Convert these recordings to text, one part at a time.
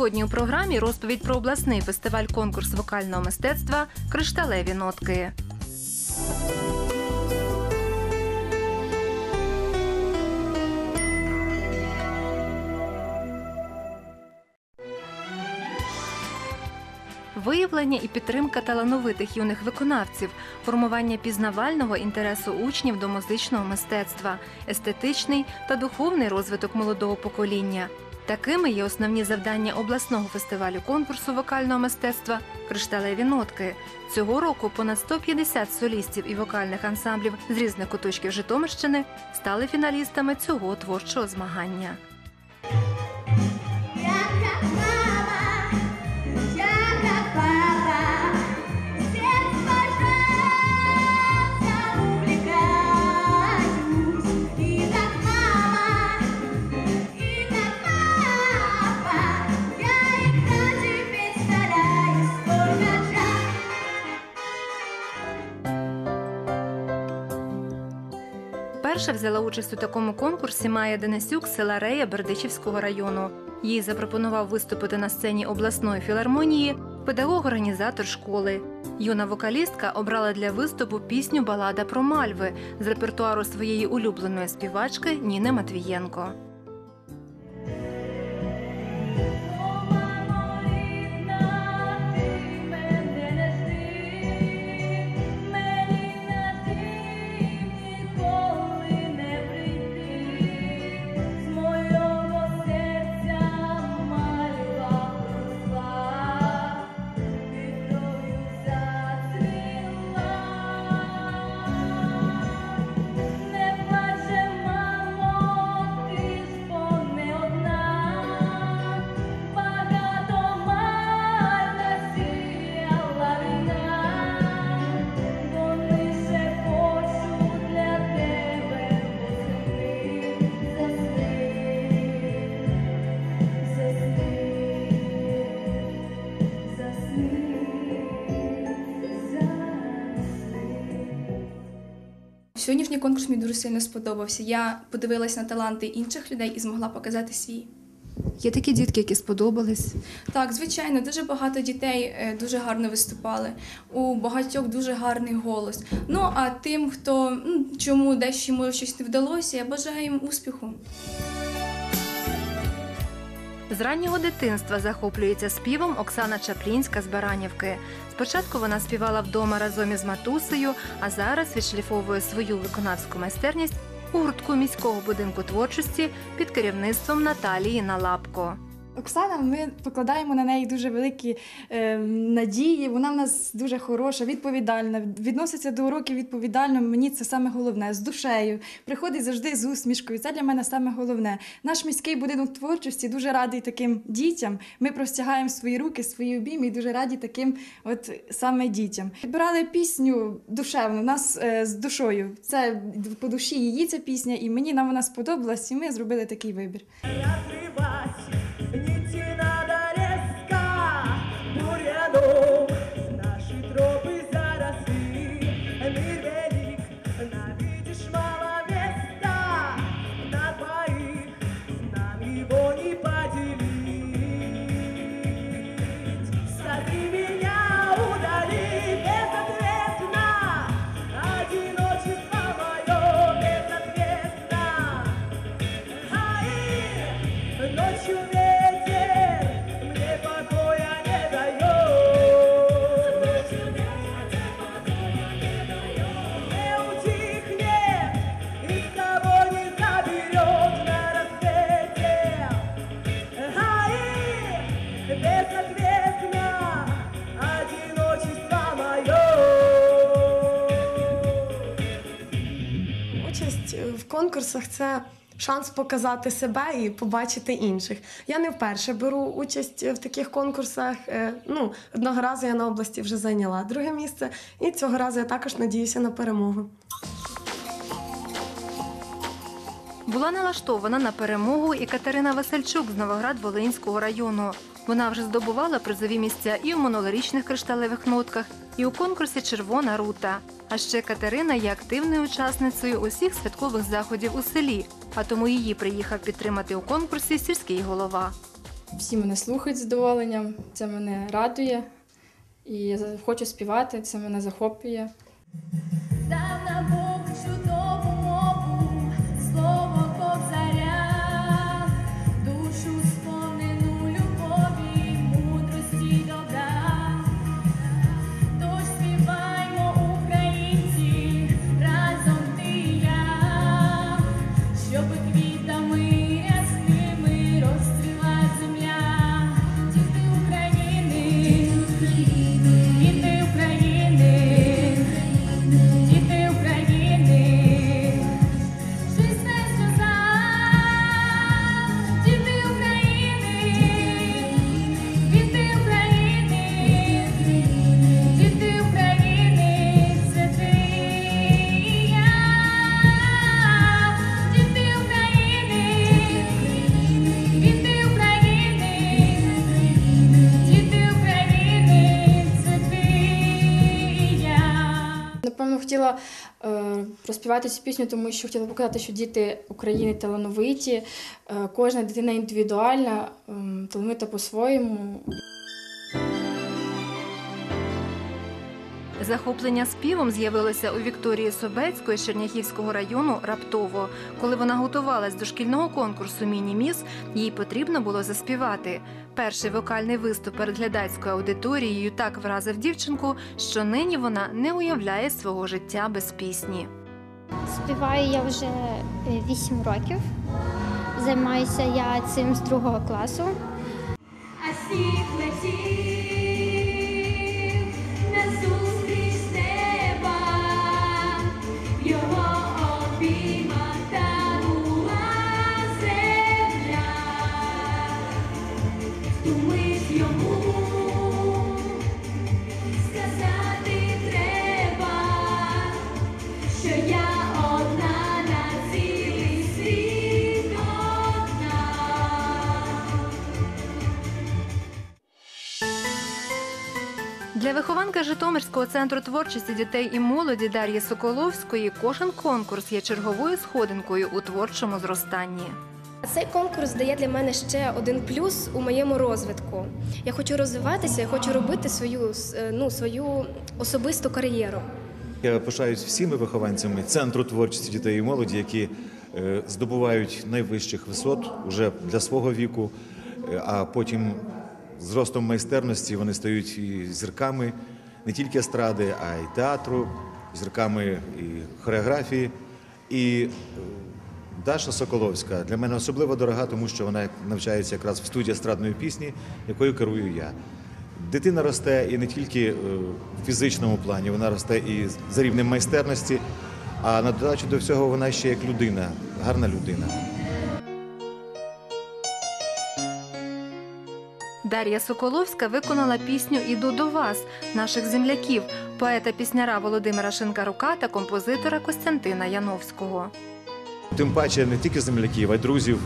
Сьогодні у програмі розповідь про обласний фестиваль-конкурс вокального мистецтва Кришталеві нотки. Виявлення і підтримка талановитих юних виконавців, формування пізнавального інтересу учнів до музичного мистецтва, естетичний та духовний розвиток молодого покоління. Такими є основні завдання обласного фестивалю конкурсу вокального мистецтва Кришталеві нотки. Цього року понад 150 солістів і вокальних ансамблів з різних куточків Житомирщини стали фіналістами цього творчого змагання. Перша взяла участь у такому конкурсі Майя Денисюк села Рея Бердичівського району. Їй запропонував виступити на сцені обласної філармонії педагог-організатор школи. Юна вокалістка обрала для виступу пісню Балада про мальви з репертуару своєї улюбленої співачки Ніни Матвієнко. Сьогоднішній конкурс мені дуже сильно сподобався. Я подивилася на таланти інших людей і змогла показати свій. Є такі дітки, які сподобались. Так, звичайно, дуже багато дітей е, дуже гарно виступали. У багатьох дуже гарний голос. Ну а тим, хто чому дещо йому щось не вдалося, я бажаю їм успіху. З раннього дитинства захоплюється співом Оксана Чаплінська з Баранівки. Спочатку вона співала вдома разом із матусею, а зараз відшліфовує свою виконавську майстерність у гуртку міського будинку творчості під керівництвом Наталії Налапко. Оксана, ми покладаємо на неї дуже великі е, надії. Вона в нас дуже хороша, відповідальна, відноситься до уроків відповідально. Мені це саме головне з душею. Приходить завжди з усмішкою. Це для мене саме головне. Наш міський будинок творчості дуже радий таким дітям. Ми простягаємо свої руки, свої обійми і дуже раді таким, от саме дітям. Підбирали пісню душевну, нас е, з душою. Це по душі її ця пісня, і мені нам вона сподобалась, і ми зробили такий вибір. Отрывать, Участь в конкурсах це шанс показати себе і побачити інших. Я не вперше беру участь в таких конкурсах. Е, Ну, одного разу я на області вже зайняла друге місце, і цього разу я також надіюся на перемогу. Була налаштована на перемогу і Катерина Васильчук з Новоград-Волинського району. Вона вже здобувала призові місця і у монолорічних кришталевих нотках, і у конкурсі Червона рута. А ще Катерина є активною учасницею усіх святкових заходів у селі, а тому її приїхав підтримати у конкурсі сільський голова. всі мене слухають з задоволенням, це мене радує. І хочу співати, це мене захоплює. Хотіла е, проспівати цю пісню, тому що хотіла показати, що діти України талановиті, е, кожна дитина індивідуальна, ем, талановита по-своєму. Захоплення співом з'явилося у Вікторії Собецької з Черняхівського району раптово. Коли вона готувалась до шкільного конкурсу Міні-міс, їй потрібно було заспівати. Перший вокальний виступ перед глядацькою аудиторією так вразив дівчинку, що нині вона не уявляє свого життя без пісні. Співаю я вже 8 років. Займаюся я цим з другого класу. А сніг летів Для вихованки Житомирського центру творчості дітей і молоді Дар'ї Соколовської кожен конкурс є черговою сходинкою у творчому зростанні. Цей конкурс дає для мене ще один плюс у моєму розвитку. Я хочу розвиватися, я хочу робити свою, е, ну, свою особисту кар'єру. Я пишаюсь всіми вихованцями центру творчості дітей і молоді, які е, здобувають найвищих висот уже для свого віку, е, а потім з ростом майстерності вони стають і зірками не тільки естради, а й театру, зірками і хореографії. І е, Даша Соколовська для мене особливо дорога, тому що вона навчається якраз в студії естрадної пісні, якою керую я. Дитина росте і не тільки е, в фізичному плані, вона росте і за рівнем майстерності, а на додачу до всього вона ще як людина, гарна людина. Дар'я Соколовська виконала пісню Іду до вас наших земляків, поета-пісняра Володимира Шинкарука та композитора Костянтина Яновського. Тим паче не тільки земляків, а й друзів,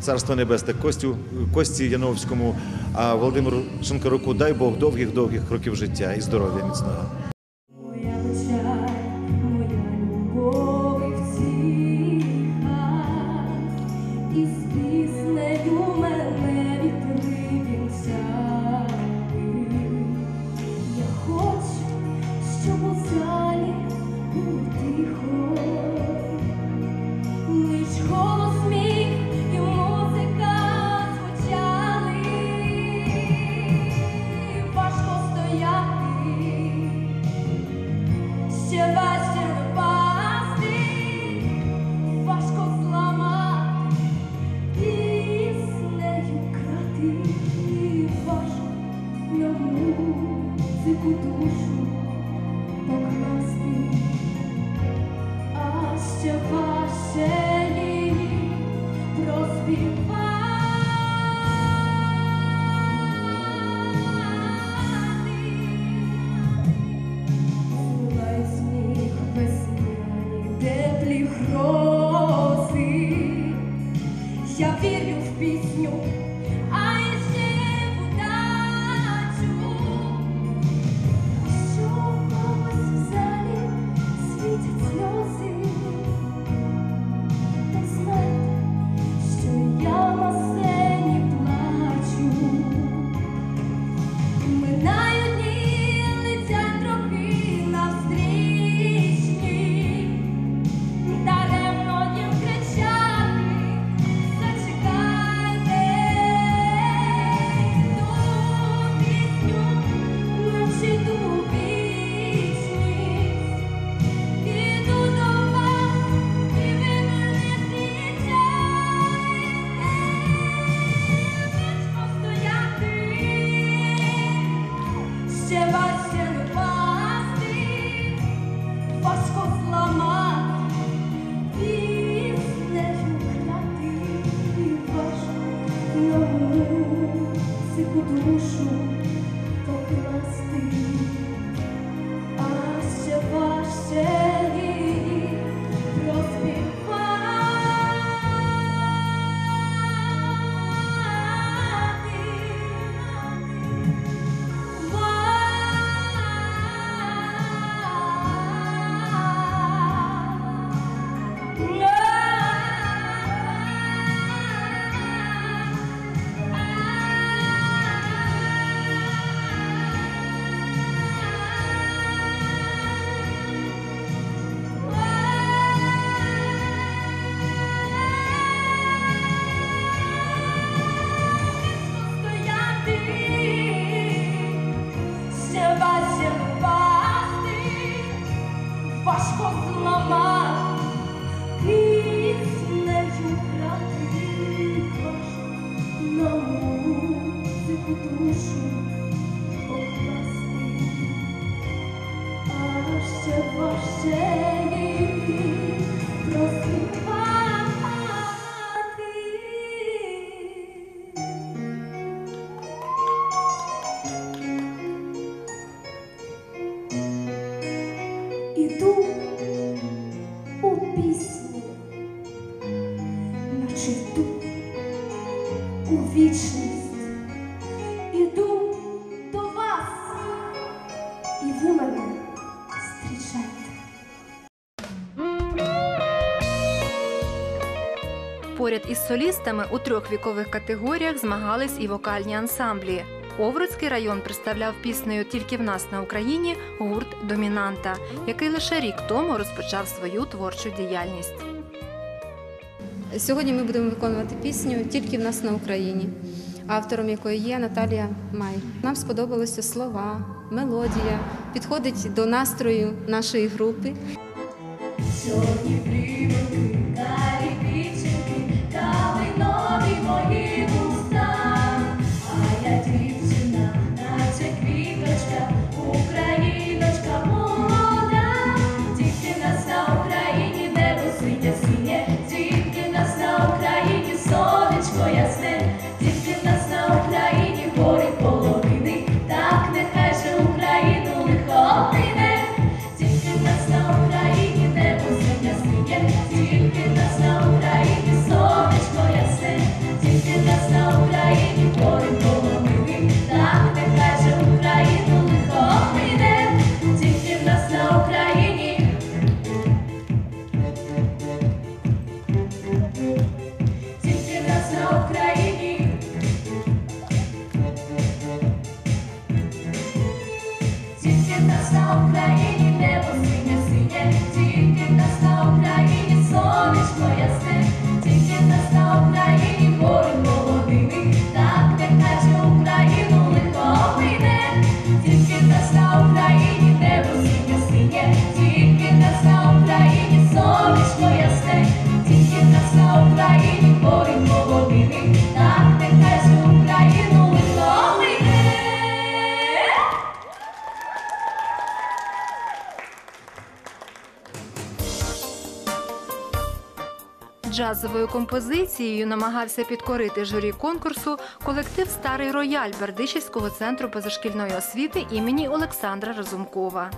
царства небесне Костю, Кості Яновському, а Володимиру Шинкаруку дай Бог довгих-довгих років життя і здоров'я міцного. 无数 Поряд із солістами у трьох вікових категоріях змагались і вокальні ансамблі. Овруцький район представляв піснею Тільки в нас на Україні гурт Домінанта, який лише рік тому розпочав свою творчу діяльність. Сьогодні ми будемо виконувати пісню Тільки в нас на Україні, автором якої є Наталія Май. Нам сподобалися слова, мелодія, підходить до настрою нашої групи. Сьогодні джазовою композицією намагався підкорити журі конкурсу колектив Старий рояль Бердичівського центру позашкільної освіти імені Олександра Разумкова.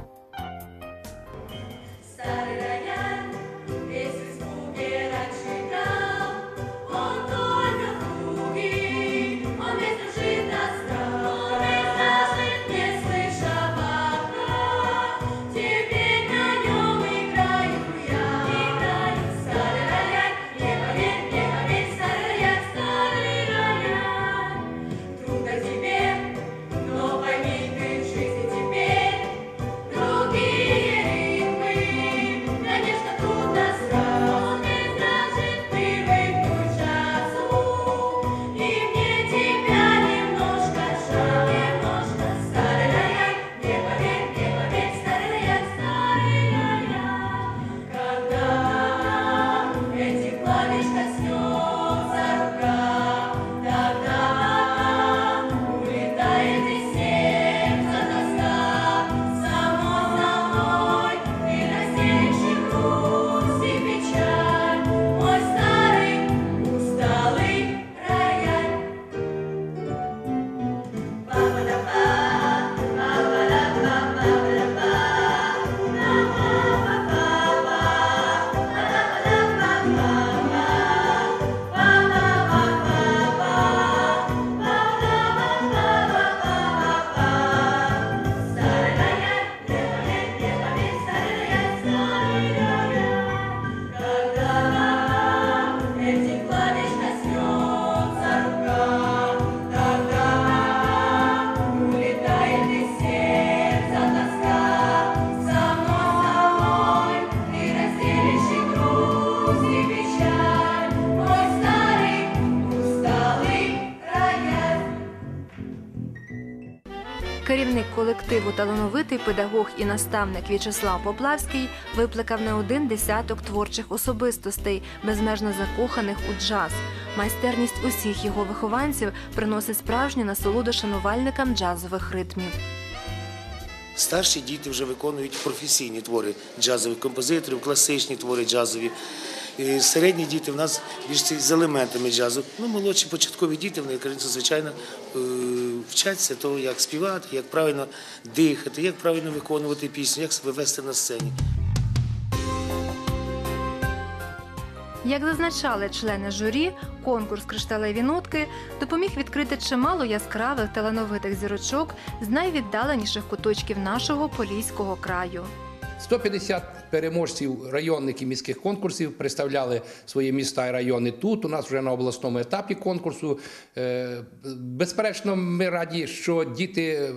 Колективу талановитий педагог і наставник В'ячеслав Поплавський викликав не один десяток творчих особистостей, безмежно закоханих у джаз. Майстерність усіх його вихованців приносить справжню насолоду шанувальникам джазових ритмів. Старші діти вже виконують професійні твори джазових композиторів, класичні твори джазові. Середні діти в нас більш з елементами джазу. Ну, молодші початкові діти, вони, звичайно, е, вчаться того, як співати, як правильно дихати, як правильно виконувати пісню, як себе вести на сцені. Як зазначали члени журі, конкурс Кришталеві нотки допоміг відкрити чимало яскравих талановитих зірочок з найвіддаленіших куточків нашого поліського краю. 150 переможців районних і міських конкурсів представляли свої міста і райони тут. У нас вже на обласному етапі конкурсу. Е, Безперечно, ми раді, що діти е,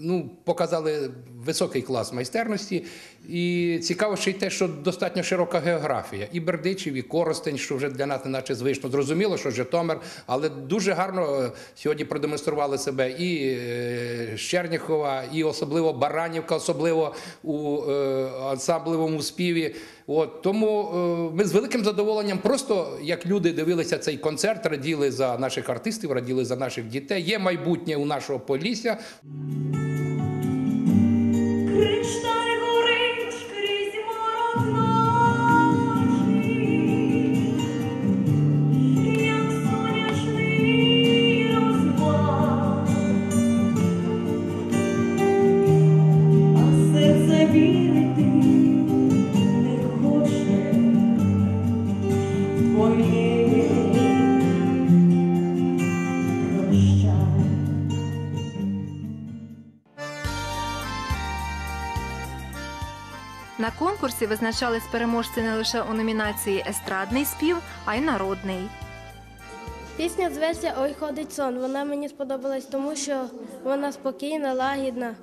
ну, показали високий клас майстерності. І цікаво ще й те, що достатньо широка географія. І Бердичів, і Коростень, що вже для нас неначе звично. Зрозуміло, що Житомир, але дуже гарно е, сьогодні продемонстрували себе і е, Щерніхова, і особливо Баранівка, особливо у е, ансамблевому співі. От тому е, ми з великим задоволенням, просто як люди дивилися цей концерт, раділи за наших артистів, раділи за наших дітей. Є майбутнє у нашого Полісся. Кришталь конкурсі визначались переможці не лише у номінації Естрадний спів, а й народний. Пісня зветься Ой ходить сон. Вона мені сподобалась, тому що вона спокійна, лагідна.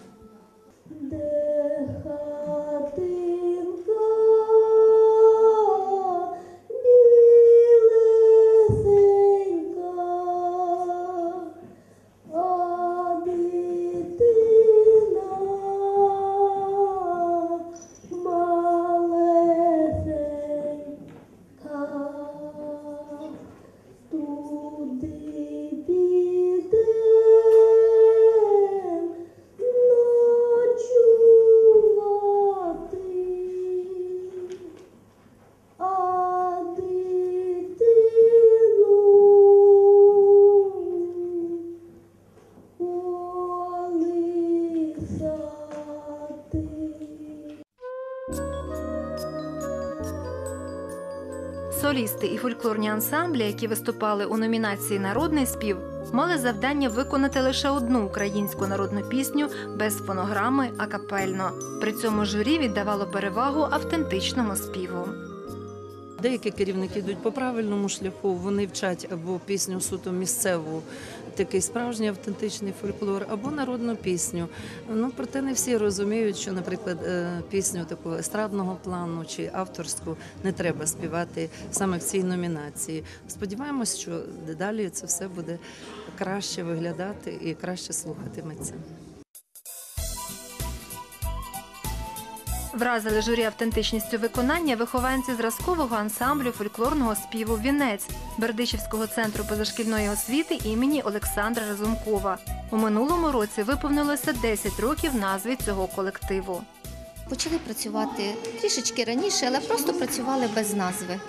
Солісти і фольклорні ансамблі, які виступали у номінації Народний спів, мали завдання виконати лише одну українську народну пісню без фонограми акапельно. При цьому журі віддавало перевагу автентичному співу. Деякі керівники йдуть по правильному шляху. Вони вчать або пісню суто місцеву, такий справжній автентичний фольклор, або народну пісню. Ну проте не всі розуміють, що, наприклад, е, пісню такого естрадного плану чи авторську не треба співати саме в цій номінації. Сподіваємось, що дедалі це все буде краще виглядати і краще слухатиметься. Вразили журі автентичністю виконання вихованці зразкового ансамблю фольклорного співу Вінець Бердичівського центру позашкільної освіти імені Олександра Разумкова. У минулому році виповнилося 10 років назві цього колективу. Почали працювати трішечки раніше, але просто працювали без назви.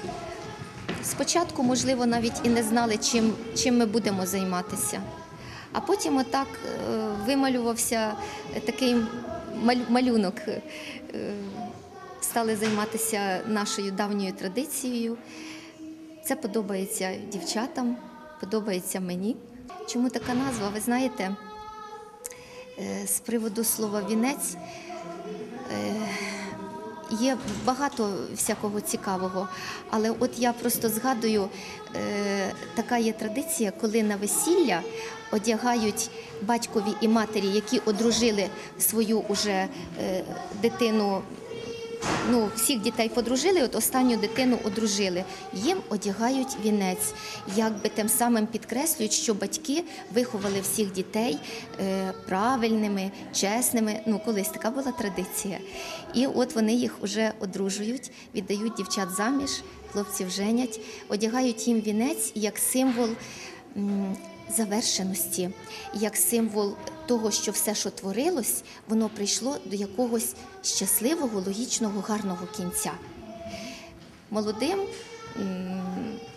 Спочатку, можливо, навіть і не знали, чим, чим ми будемо займатися. А потім отак е, вималювався такий малюнок. Е, Стали займатися нашою давньою традицією. Це подобається дівчатам, подобається мені. Чому така назва? Ви знаєте, е, з приводу слова вінець е, є багато всякого цікавого, але от я просто згадую, така є традиція, коли на весілля одягають батькові і матері, які одружили свою уже е, дитину ну, всіх дітей подружили, от останню дитину одружили. Їм одягають вінець, якби тим самим підкреслюють, що батьки виховали всіх дітей е, правильними, чесними. Ну, колись така була традиція. І от вони їх вже одружують, віддають дівчат заміж, хлопців женять, одягають їм вінець як символ. Завершеності, як символ того, що все, що творилось, воно прийшло до якогось щасливого, логічного, гарного кінця. Молодим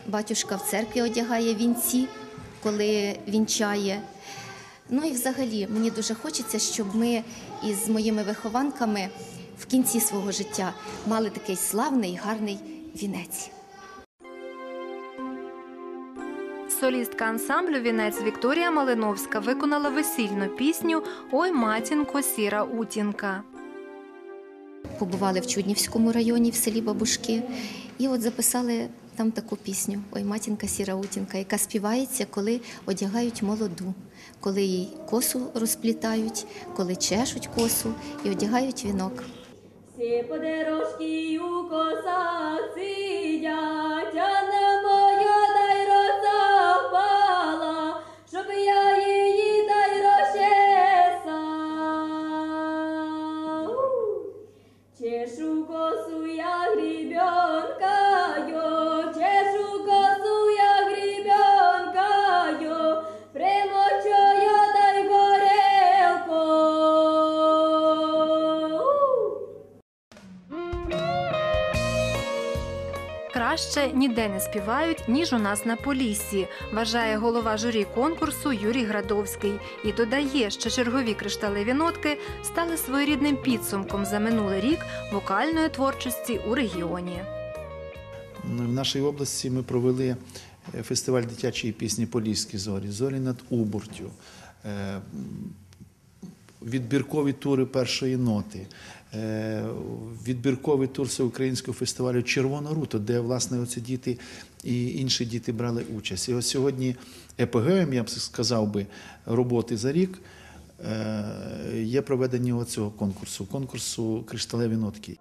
батюшка в церкві одягає вінці, коли вінчає. Ну і взагалі мені дуже хочеться, щоб ми із моїми вихованками в кінці свого життя мали такий славний, гарний вінець. Солістка ансамблю Вінець Вікторія Малиновська виконала весільну пісню Ой, матінко, сіра утінка. Побували в Чуднівському районі в селі Бабушки, і от записали там таку пісню Ой, матінка сіра утінка, яка співається, коли одягають молоду, коли їй косу розплітають, коли чешуть косу і одягають вінок. Всі подорожки у косах сидять, а на моя дай роса впала, щоб я її дай розчесав. Чешу Краще ніде не співають, ніж у нас на Поліссі, вважає голова журі конкурсу Юрій Градовський і додає, що чергові кришталеві нотки стали своєрідним підсумком за минулий рік вокальної творчості у регіоні. В нашій області ми провели е, фестиваль дитячої пісні Поліські зорі, зорі над Убуртю, е, відбіркові тури першої ноти, е, відбірковий тур всеукраїнського фестивалю Червона рута, де власне оці діти і інші діти брали участь. І ось сьогодні епогеєм, я б сказав би, роботи за рік. е, Є проведення цього конкурсу, конкурсу Кришталеві нотки.